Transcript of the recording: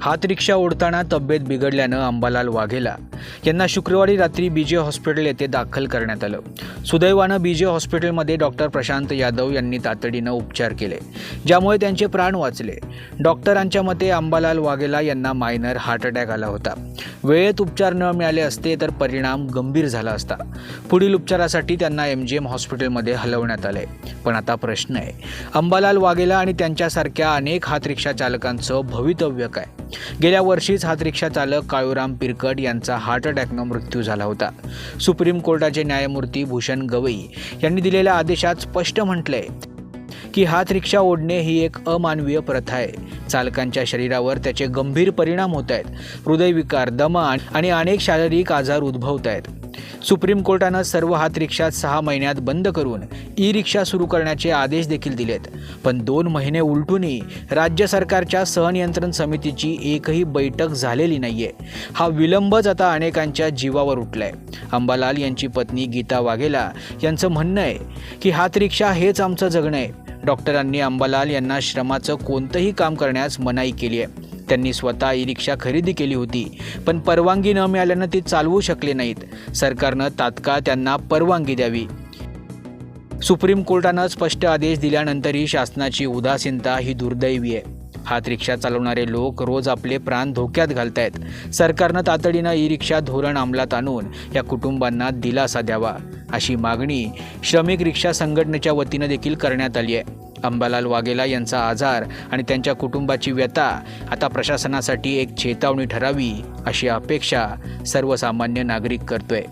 हात रिक्षा ओढताना तब्येत बिघडल्यानं अंबालाल वाघेला. यांना शुक्रवारी रात्री बीजे हॉस्पिटल येथे दाखल करण्यात आलं. सुदैवानं बीजे हॉस्पिटलमध्ये डॉक्टर प्रशांत यादव यांनी तातडीनं उपचार केले ज्यामुळे त्यांचे प्राण वाचले. डॉक्टरांच्या मते अंबालाल वाघेला यांना मायनर हार्ट अटॅक आला होता. वेळेत उपचार न मिळाले असते तर परिणाम गंभीर झाला असता. पुढील उपचारासाठी त्यांना एम जी एम हॉस्पिटलमध्ये हलवण्यात आले. पण आता प्रश्न आहे. अंबालाल वाघेला आणि त्यांच्यासारख्या अनेक हात रिक्षा चालकांचं भवितव्य काय? गेल्या वर्षीच हात रिक्षा चालक काळूराम पिरकट यांचा हार्ट अटॅकनं मृत्यू झाला होता. सुप्रीम कोर्टाचे न्यायमूर्ती भूषण गवई यांनी दिलेल्या आदेशात स्पष्ट म्हटलंय की हात रिक्षा ओढणे ही एक अमानवीय प्रथा आहे. चालकांच्या शरीरावर त्याचे गंभीर परिणाम होत आहेत. हृदयविकार दमा आणि अनेक शारीरिक आजार उद्भवत आहेत. सुप्रीम कोर्टानं सर्व हात रिक्षा सहा महिन्यात बंद करून ई रिक्षा सुरू करण्याचे आदेश देखील दिलेत. पण दोन महिने उलटूनही राज्य सरकारच्या सहनियंत्रण समितीची एकही बैठक झालेली नाहीये. हा विलंबच आता अनेकांच्या जीवावर उठलाय. अंबालाल यांची पत्नी गीता वाघेला यांचं म्हणणं आहे की हात रिक्षा हेच आमचं जगणं आहे. डॉक्टरांनी अंबालाल यांना श्रमाचं कोणतंही काम करण्यास मनाई केली आहे. त्यांनी स्वतः ई रिक्षा खरेदी केली होती. पण परवानगी न मिळाल्यानं ती चालवू शकले नाहीत. सरकारनं तात्काळ त्यांना परवानगी द्यावी. सुप्रीम कोर्टानं स्पष्ट आदेश दिल्यानंतरही शासनाची उदासीनता ही दुर्दैवी आहे. हात रिक्षा चालवणारे लोक रोज आपले प्राण धोक्यात घालतायत. सरकारनं तातडीनं ई रिक्षा धोरण अंमलात आणून या कुटुंबांना दिलासा द्यावा. अशी मागणी श्रमिक रिक्षा संघटनेच्या वतीनं देखील करण्यात आली आहे. अंबालाल वाघेला यांचा आजार आणि त्यांच्या कुटुंबाची व्यथा आता प्रशासनासाठी एक चेतावणी ठरावी अशी अपेक्षा सर्वसामान्य नागरिक करतोय.